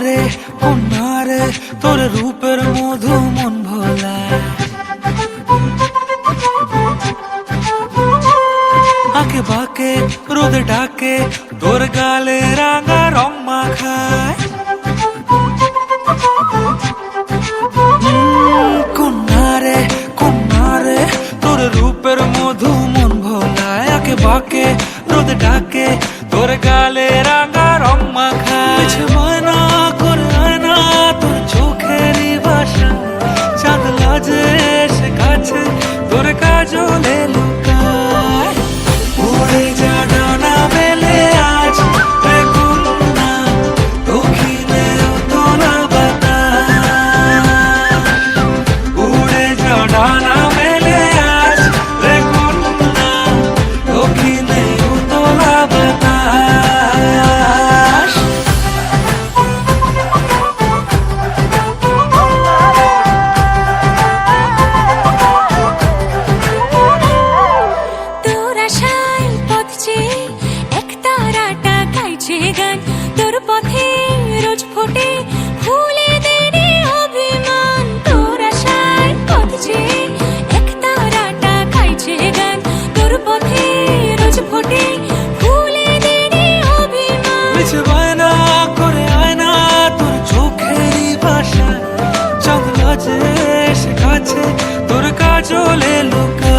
আরে কন্যা রে তোর রূপের মধু মন ভোলা। আকে বাকে, রোদ ডাকে তোর গালে রাঙা রং মাখায়। রূপের মধু মন ভোলায়। আঁকে বাঁকে, রোদ ডাকে তোর গালে watching. yo le.